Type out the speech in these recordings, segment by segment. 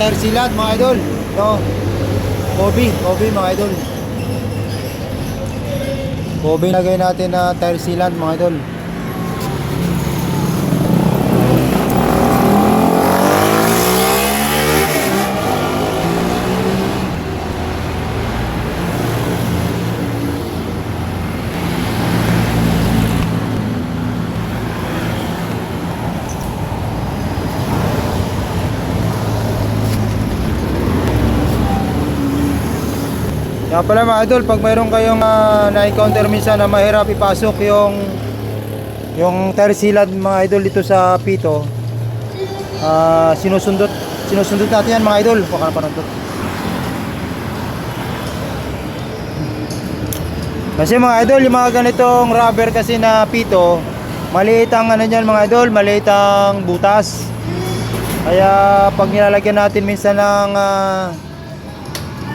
tire sealant mga idol. No. Kobe, Kobe mga idol. Kobe lagay natin na tire sealant mga idol. Kaya pala mga idol, pag mayroon kayong ah, na-encounter minsan na mahirap ipasok yung yung sealant mga idol dito sa pito, ah, sinusundot sinusundot natin yan mga idol. Baka na parang to. Kasi mga idol, yung mga ganitong rubber kasi na pito, maliit ang ano niyan mga idol, maliit ang butas. Kaya pag nilalagyan natin minsan ng ah,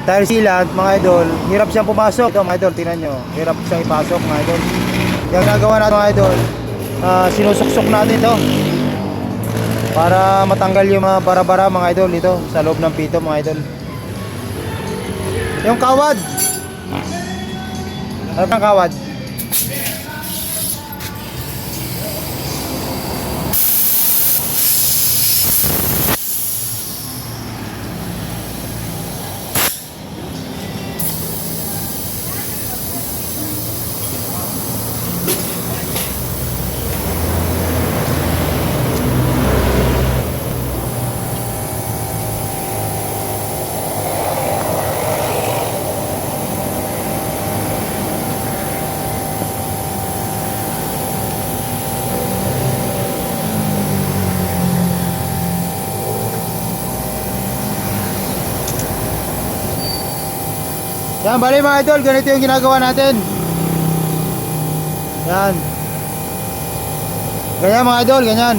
tire sealant mga idol, hirap siyang pumasok. Ito mga idol, tingnan nyo, hirap siyang ipasok mga idol. Kaya ginagawa natin mga idol, ah, sinusuksok natin ito para matanggal yung mga bara-bara mga idol dito sa loob ng pito mga idol. Yung kawad. Ano ang kawad? Yan, bali mga idol, ganito yung ginagawa natin. Yan. Ganyan mga idol, ganyan.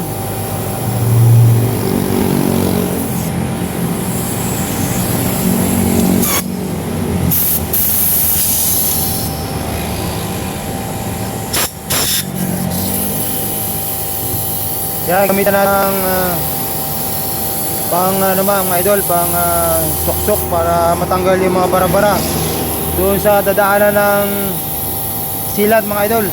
Yan, gamitan natin ng ah, pang ano mga idol, pang ah, suksok para matanggal yung mga bara-bara doon sa dadaanan ng silat mga idol.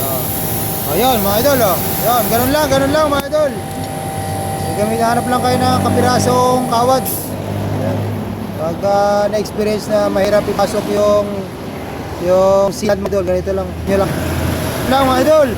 Oh, Ayun mga idol oh. Yan, ganun lang, ganun lang mga idol. Gamit hanap lang kayo ng kapirasong kawad. Yan. Pag ah, na-experience na mahirap ipasok yung yung silat mo idol, ganito lang. Yun lang. Lang mga idol.